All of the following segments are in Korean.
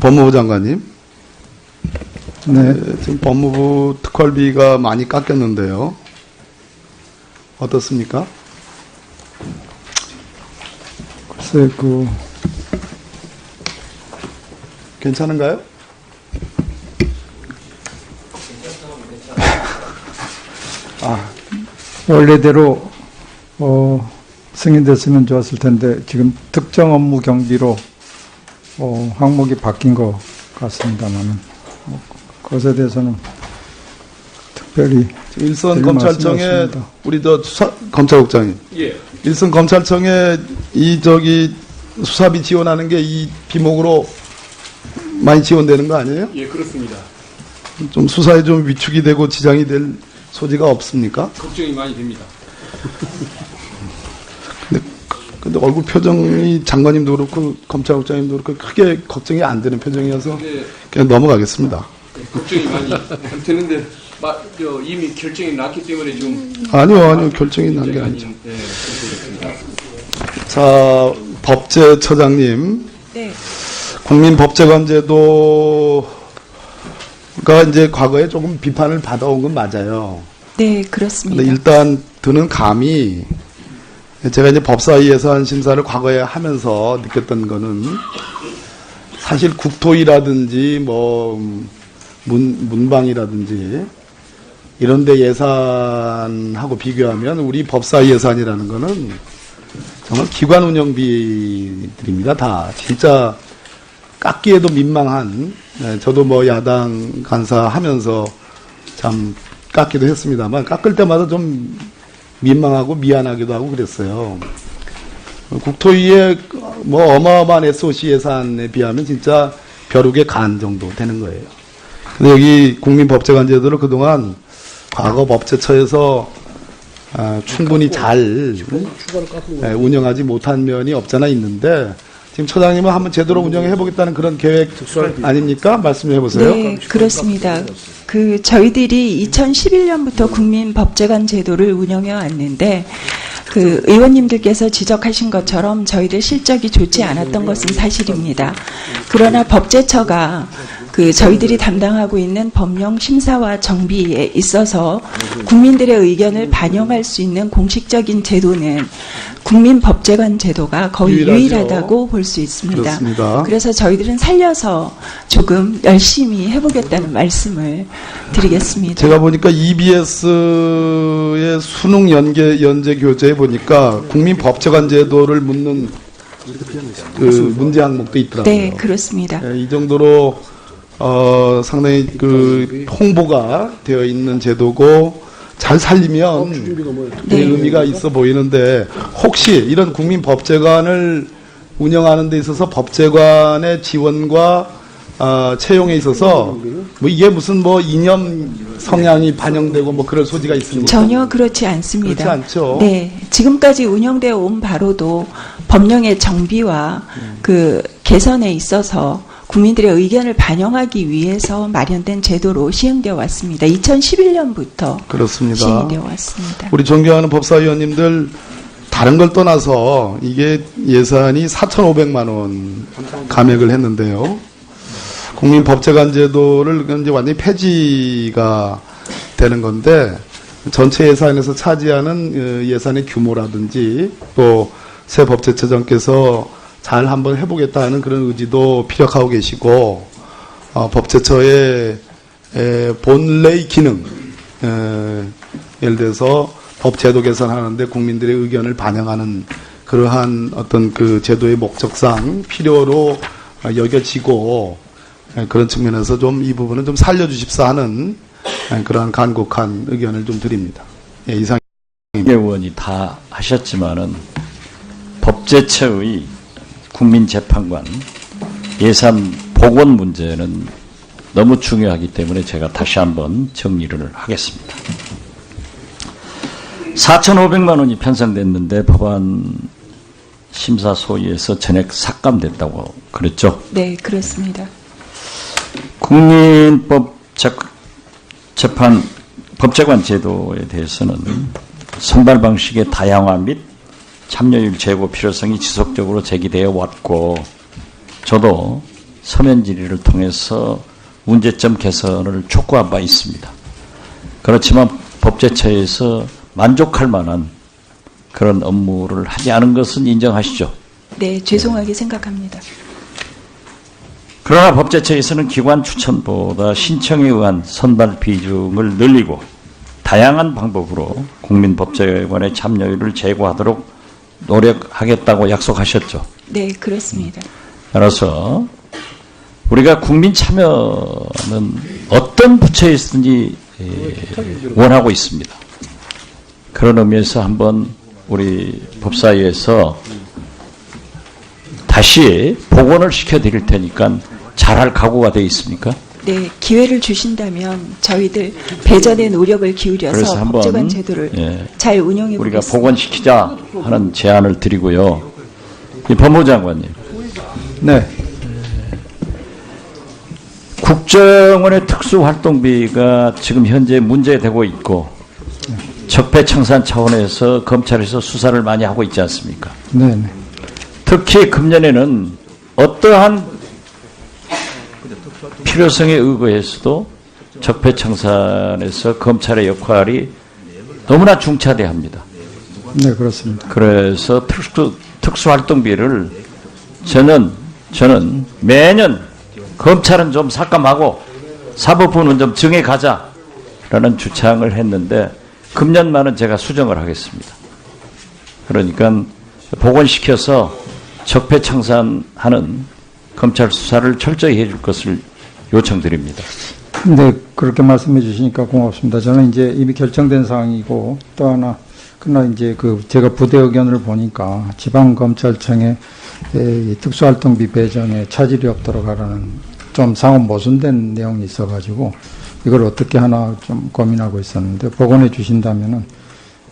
법무부 장관님, 네, 지금 법무부 특활비가 많이 깎였는데요. 어떻습니까? 글쎄 그 괜찮은가요? 원래대로 어, 승인됐으면 좋았을 텐데 지금 특정 업무 경비로 어, 항목이 바뀐 것 같습니다만은 뭐, 그것에 대해서는 특별히 일선 검찰청에. 우리 저 수사, 검찰국장님, 예. 일선 검찰청에 이 저기 수사비 지원하는 게 이 비목으로 많이 지원되는 거 아니에요? 예, 그렇습니다. 좀 수사에 좀 위축이 되고 지장이 될 소지가 없습니까? 걱정이 많이 됩니다. 근데 얼굴 표정이 장관님도 그렇고 검찰국장님도 그렇고 크게 걱정이 안 되는 표정이어서 근데 그냥 넘어가겠습니다. 걱정이 많이 되는데 마, 저, 이미 결정이 났기 때문에 좀 아니요, 아니요, 결정이 난 게 아니죠. 그렇습니다. 자, 법제처장님, 네, 국민법제관제도가 이제 과거에 조금 비판을 받아온 건 맞아요. 네, 근데 그렇습니다. 일단 드는 감이 제가 이제 법사위 예산 심사를 과거에 하면서 느꼈던 거는 사실 국토위라든지 뭐 문, 문방이라든지 이런 데 예산하고 비교하면 우리 법사위 예산이라는 거는 정말 기관 운영비들입니다. 다 진짜 깎기에도 민망한 예, 저도 뭐 야당 간사 하면서 참 깎기도 했습니다만 깎을 때마다 좀 민망하고 미안하기도 하고 그랬어요. 국토위의 뭐 어마어마한 SOC 예산에 비하면 진짜 벼룩의 간 정도 되는 거예요. 근데 여기 국민법제관제도를 그동안 과거 법제처에서 아, 충분히 잘 예, 운영하지 못한 면이 없잖아 있는데 지금 처장님은 한번 제대로 운영해 보겠다는 그런 계획 아닙니까? 말씀 해 보세요. 네, 그렇습니다. 그 저희들이 2011년부터 국민 법제관 제도를 운영해 왔는데 그 의원님들께서 지적하신 것처럼 저희들 실적이 좋지 않았던 것은 사실입니다. 그러나 법제처가 그 저희들이 담당하고 있는 법령 심사와 정비에 있어서 국민들의 의견을 반영할 수 있는 공식적인 제도는 국민법제관 제도가 거의 유일하죠. 유일하다고 볼 수 있습니다. 그렇습니다. 그래서 저희들은 살려서 조금 열심히 해보겠다는 말씀을 드리겠습니다. 제가 보니까 EBS의 수능 연계 연재 교재에 보니까 국민 법제관 제도를 묻는 그 문제 항목도 있더라고요. 네, 그렇습니다. 예, 이 정도로 어, 상당히 그 홍보가 되어 있는 제도고 잘 살리면 네. 네. 의미가 있어 보이는데 혹시 이런 국민 법제관을 운영하는 데 있어서 법제관의 지원과 어, 채용에 있어서 뭐 이게 무슨 뭐 이념 성향이 반영되고 뭐 그럴 소지가 있습니까? 전혀 그렇지 않습니다. 그렇지 않죠. 네, 지금까지 운영되어 온 바로도 법령의 정비와 그 개선에 있어서 국민들의 의견을 반영하기 위해서 마련된 제도로 시행되어 왔습니다. 2011년부터 그렇습니다. 시행되어 왔습니다. 우리 존경하는 법사위원님들 다른 걸 떠나서 이게 예산이 4,500만 원 감액을 했는데요. 국민법제관 제도를 이제 완전히 폐지가 되는 건데 전체 예산에서 차지하는 어, 예산의 규모라든지 또 새 법제처장께서 잘 한번 해보겠다 하는 그런 의지도 피력하고 계시고 어, 법제처의 에, 본래의 기능 에, 예를 들어서 법 제도 개선하는데 국민들의 의견을 반영하는 그러한 어떤 그 제도의 목적상 필요로 어, 여겨지고 에, 그런 측면에서 좀 이 부분은 좀 살려주십사 하는 에, 그러한 간곡한 의견을 좀 드립니다. 예, 이상. 개 의원이 다 하셨지만은 법제처의 국민재판관 예산 복원 문제는 너무 중요하기 때문에 제가 다시 한번 정리를 하겠습니다. 4,500만 원이 편성됐는데 법안 심사 소위에서 전액 삭감됐다고 그랬죠. 네, 그렇습니다. 국민법 재- 재판 법제관 제도에 대해서는 선발 방식의 다양화 및 참여율 제고 필요성이 지속적으로 제기되어 왔고 저도 서면 질의를 통해서 문제점 개선을 촉구한 바 있습니다. 그렇지만 법제처에서 만족할 만한 그런 업무를 하지 않은 것은 인정하시죠. 네, 죄송하게 생각합니다. 그러나 법제처에서는 기관 추천보다 신청에 의한 선발 비중을 늘리고 다양한 방법으로 국민 법제관의 참여율을 제고하도록 노력하겠다고 약속하셨죠. 네, 그렇습니다. 따라서 우리가 국민 참여는 어떤 부처에서든지 예, 원하고 있습니다. 그런 의미에서 한번 우리 법사위에서 다시 복원을 시켜드릴 테니까 잘할 각오가 되어 있습니까? 네, 기회를 주신다면 저희들 배전의 노력을 기울여서 한번, 법제관 제도를 예, 잘 운영해 우리가 보겠습니다. 복원시키자 하는 제안을 드리고요. 이 법무부 장관님, 네. 국정원의 특수활동비가 지금 현재 문제되고 있고 적폐청산 차원에서 검찰에서 수사를 많이 하고 있지 않습니까? 네, 네. 특히 금년에는 어떠한 필요성에 의거해서도 적폐청산에서 검찰의 역할이 너무나 중차대합니다. 네, 그렇습니다. 그래서 특수, 특수활동비를 저는, 저는 매년 검찰은 좀 삭감하고 사법부는 좀 정해 가자 라는 주창을 했는데 금년만은 제가 수정을 하겠습니다. 그러니까 복원시켜서 적폐청산하는 검찰 수사를 철저히 해줄 것을 요청드립니다. 네, 그렇게 말씀해 주시니까 고맙습니다. 저는 이제 이미 결정된 사항이고 또 하나 그러나 이제 그 제가 부대 의견을 보니까 지방검찰청에 이 특수활동비 배정에 차질이 없도록 하라는 좀 상업 모순된 내용이 있어가지고 이걸 어떻게 하나 좀 고민하고 있었는데 복원해 주신다면은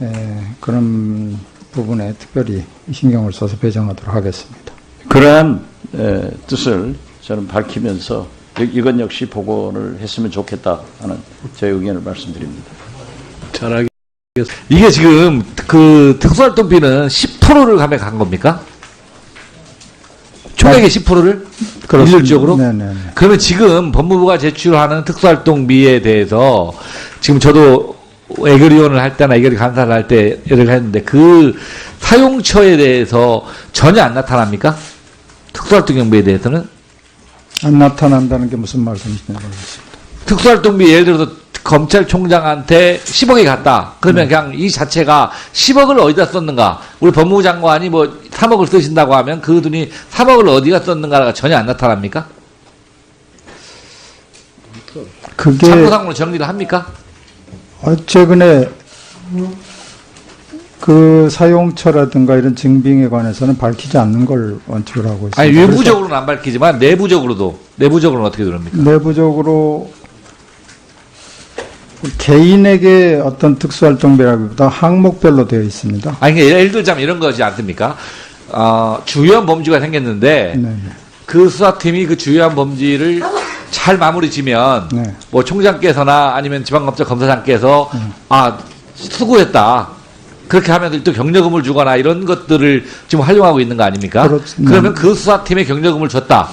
에, 그런 부분에 특별히 신경을 써서 배정하도록 하겠습니다. 그러한 에, 뜻을 저는 밝히면서 이- 이건 역시 복원을 했으면 좋겠다 하는 제 의견을 말씀드립니다. 잘하겠. 이게 지금 그 특수활동비는 10%를 감액한 겁니까? 총액의 10%를 일률적으로? 네, 네, 네. 그러면 지금 법무부가 제출하는 특수활동비에 대해서 지금 저도 애결위원을 할 때나 애결위 간사를 할때 예를 했는데 그 사용처에 대해서 전혀 안 나타납니까? 특수활동경비에 대해서는 안 나타난다는 게 무슨 말씀이신지 모르겠습니다. 특수활동비 예를 들어서 검찰총장한테 10억이 갔다. 그러면 그냥 이 자체가 10억을 어디다 썼는가? 우리 법무부 장관이 뭐 3억을 쓰신다고 하면 그 돈이 3억을 어디가 썼는가가 전혀 안 나타납니까? 그게 참고상으로 정리를 합니까? 어, 최근에 그 사용처라든가 이런 증빙에 관해서는 밝히지 않는 걸 원칙으로 하고 있습니다. 아니 외부적으로는 안 밝히지만 내부적으로도 내부적으로는 어떻게? 그래서 내부적으로 개인에게 어떤 특수활동비라기보다 항목별로 되어 있습니다. 아니 그러니까 예를 들자면 이런 거지 않습니까? 어, 주요한 범죄가 생겼는데 네, 그 수사팀이 그 주요한 범죄를 잘 마무리 지면 네. 뭐 총장께서나 아니면 지방검찰 검사장께서 아 수고했다 그렇게 하면 또 경력금을 주거나 이런 것들을 지금 활용하고 있는 거 아닙니까? 그렇습니다. 그러면 그 수사팀에 경력금을 줬다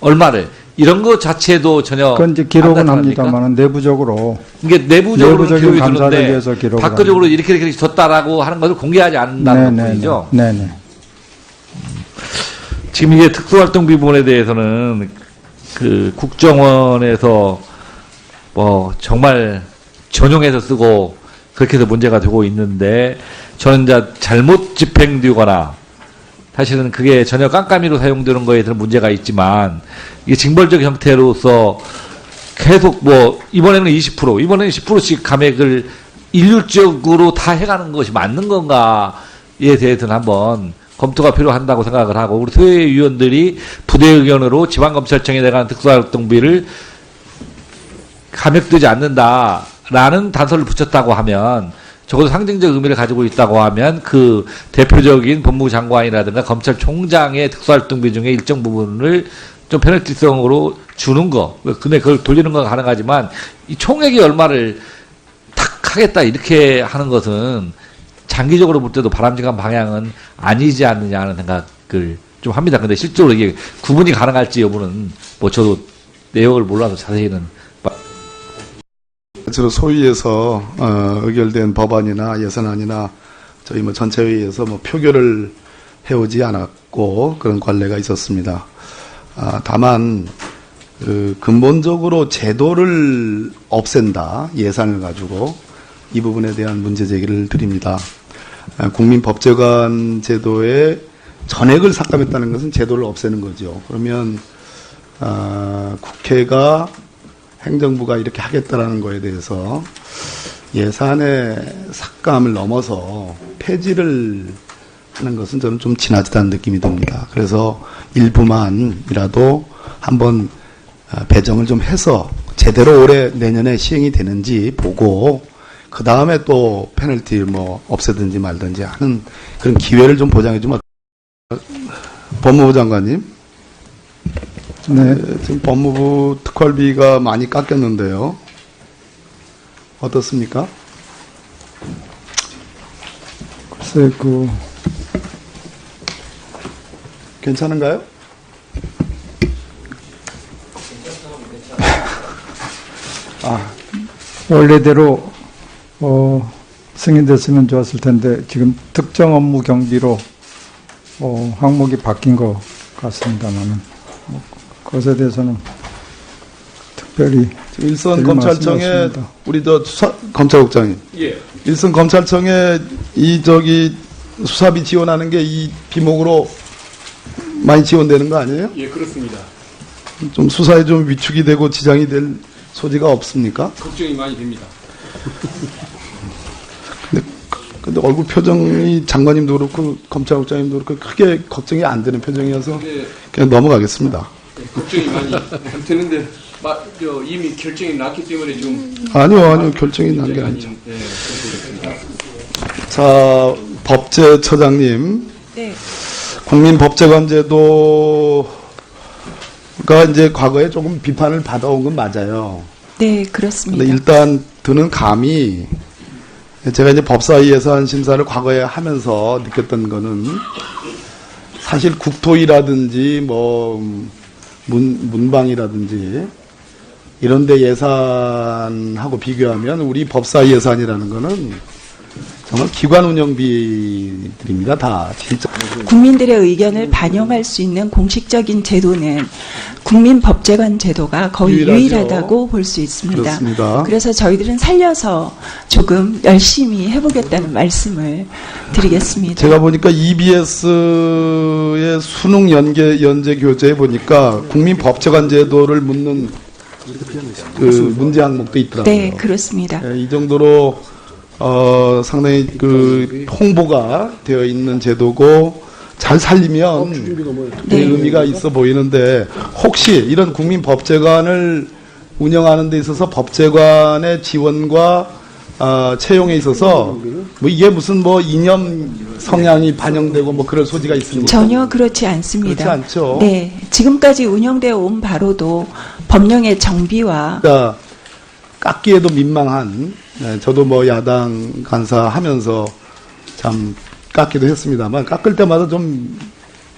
얼마를 이런 것 자체도 전혀 그건 이제 안 기록은? 합니다만 내부적으로 이게 내부적으로 기록이 감사를 위해서 기록을 밖으로적으로 이렇게 이렇게 줬다라고 하는 것을 공개하지 않는다는 것뿐이죠. 네, 네. 지금 이게 특수활동비 부분에 대해서는 그 국정원에서 뭐 정말 전용해서 쓰고 그렇게 해서 문제가 되고 있는데 저는 이제 잘못 집행되거나 사실은 그게 전혀 깜깜이로 사용되는 거에 대한 문제가 있지만 이게 징벌적 형태로서 계속 뭐 이번에는 20% 이번에는 10%씩 감액을 일률적으로 다 해가는 것이 맞는 건가에 대해서는 한번 검토가 필요한다고 생각을 하고 우리 소외 위원들이 부대 의견으로 지방검찰청에 대한 특수활동비를 감액되지 않는다 라는 단서를 붙였다고 하면 적어도 상징적 의미를 가지고 있다고 하면 그 대표적인 법무부 장관이라든가 검찰총장의 특수활동비 중에 일정 부분을 좀 페널티성으로 주는 거. 근데 그걸 돌리는 건 가능하지만 이 총액이 얼마를 탁 하겠다 이렇게 하는 것은 장기적으로 볼 때도 바람직한 방향은 아니지 않느냐 하는 생각을 좀 합니다. 근데 실제로 이게 구분이 가능할지 여부는 뭐 저도 내용을 몰라서 자세히는 주로 소위에서 어, 의결된 법안이나 예산안이나 저희 뭐 전체회의에서 뭐 표결을 해오지 않았고 그런 관례가 있었습니다. 아, 다만 그 근본적으로 제도를 없앤다 예산을 가지고 이 부분에 대한 문제 제기를 드립니다. 아, 국민법제관 제도에 전액을 삭감했다는 것은 제도를 없애는 거죠. 그러면 아, 국회가 행정부가 이렇게 하겠다라는 거에 대해서 예산의 삭감을 넘어서 폐지를 하는 것은 저는 좀 지나치다는 느낌이 듭니다. 그래서 일부만이라도 한번 어, 배정을 좀 해서 제대로 올해 내년에 시행이 되는지 보고 그 다음에 또 페널티 뭐 없애든지 말든지 하는 그런 기회를 좀 보장해 주면 법무부 장관님 네. 네, 지금 법무부 특활비가 많이 깎였는데요. 어떻습니까? 글쎄 그 괜찮은가요? 아, 원래대로 어, 승인됐으면 좋았을 텐데 지금 특정 업무 경비로 어, 항목이 바뀐 것 같습니다만은 뭐, 그 것에 대해서는 특별히 일선 검찰청에. 우리 저 수사, 검찰국장님, 예. 일선 검찰청에 이 저기 수사비 지원하는 게 이 비목으로 많이 지원되는 거 아니에요? 예, 그렇습니다. 좀 수사에 좀 위축이 되고 지장이 될 소지가 없습니까? 걱정이 많이 됩니다. 근데 얼굴 표정이 장관님도 그렇고 검찰국장님도 그렇고 크게 걱정이 안 되는 표정이어서 근데 그냥 넘어가겠습니다. 예, 걱정이 많이 되는데 마, 저 이미 결정이 났기 때문에 좀 아니요, 아니요, 결정이 난 게 아니죠. 아닌, 예, 그렇습니다. 자, 법제처장님, 네. 국민법제관제도가 이제 과거에 조금 비판을 받아온 건 맞아요. 네, 근데 그렇습니다. 일단 드는 감이 제가 이제 법사위 예산 심사를 과거에 하면서 느꼈던 거는 사실 국토위라든지 뭐 문, 문방이라든지 이런 데 예산하고 비교하면 우리 법사위 예산이라는 거는 정말 기관 운영비들입니다. 다 진짜 국민들의 의견을 반영할 수 있는 공식적인 제도는 국민 법제관 제도가 거의 유일하죠. 유일하다고 볼 수 있습니다. 그렇습니다. 그래서 저희들은 살려서 조금 열심히 해보겠다는 말씀을 드리겠습니다. 제가 보니까 EBS의 수능 연계 연재 교재에 보니까 국민 법제관 제도를 묻는 그 문제 항목도 있더라고요. 네, 그렇습니다. 예, 이 정도로 어, 상당히 그 홍보가 되어 있는 제도고 잘 살리면 네. 네. 의미가 있어 보이는데 혹시 이런 국민 법제관을 운영하는 데 있어서 법제관의 지원과 어, 채용에 있어서 뭐 이게 무슨 뭐 이념 성향이 반영되고 뭐 그럴 소지가 있습니까? 전혀 그렇지 않습니다. 그렇지 않죠. 네, 지금까지 운영되어 온 바로도 법령의 정비와 그러니까 깎기에도 민망한 네, 저도 뭐 야당 간사 하면서 참 깎기도 했습니다만 깎을 때마다 좀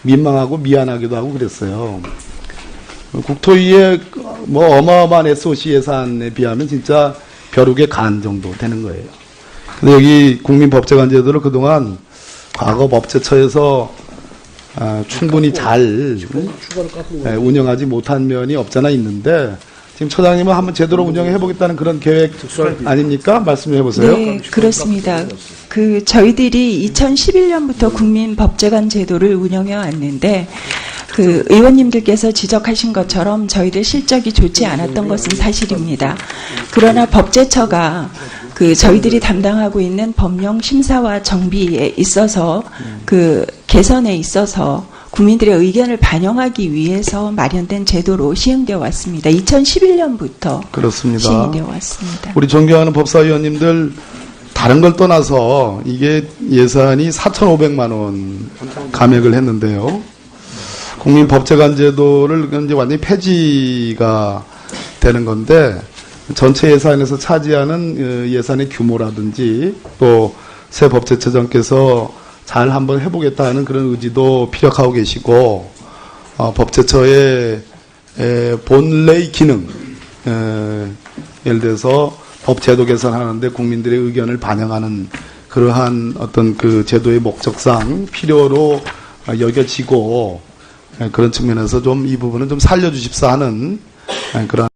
민망하고 미안하기도 하고 그랬어요. 국토위의 뭐 어마어마한 SOC 예산에 비하면 진짜 벼룩의 간 정도 되는 거예요. 근데 여기 국민법제관 제도를 그동안 과거 법제처에서 아, 충분히 잘 예, 운영하지 못한 면이 없잖아 있는데 지금 처장님은 한번 제대로 운영해 보겠다는 그런 계획 아닙니까? 말씀해 보세요. 네, 그렇습니다. 그 저희들이 2011년부터 국민 법제관 제도를 운영해 왔는데 그 의원님들께서 지적하신 것처럼 저희들 실적이 좋지 않았던 것은 사실입니다. 그러나 법제처가 그 저희들이 담당하고 있는 법령 심사와 정비에 있어서 그 개선에 있어서 국민들의 의견을 반영하기 위해서 마련된 제도로 시행되어 왔습니다. 2011년부터 그렇습니다. 시행되어 왔습니다. 우리 존경하는 법사위원님들 다른 걸 떠나서 이게 예산이 4,500만 원 감액을 했는데요. 국민 법제관 제도를 이제 완전히 폐지가 되는 건데 전체 예산에서 차지하는 어, 예산의 규모라든지 또 새 법제처장께서 잘 한번 해보겠다는 그런 의지도 피력하고 계시고 어, 법제처의 에, 본래의 기능 에, 예를 들어서 법 제도 개선하는데 국민들의 의견을 반영하는 그러한 어떤 그 제도의 목적상 필요로 어, 여겨지고 에, 그런 측면에서 좀 이 부분은 좀 살려주십사 하는 에, 그런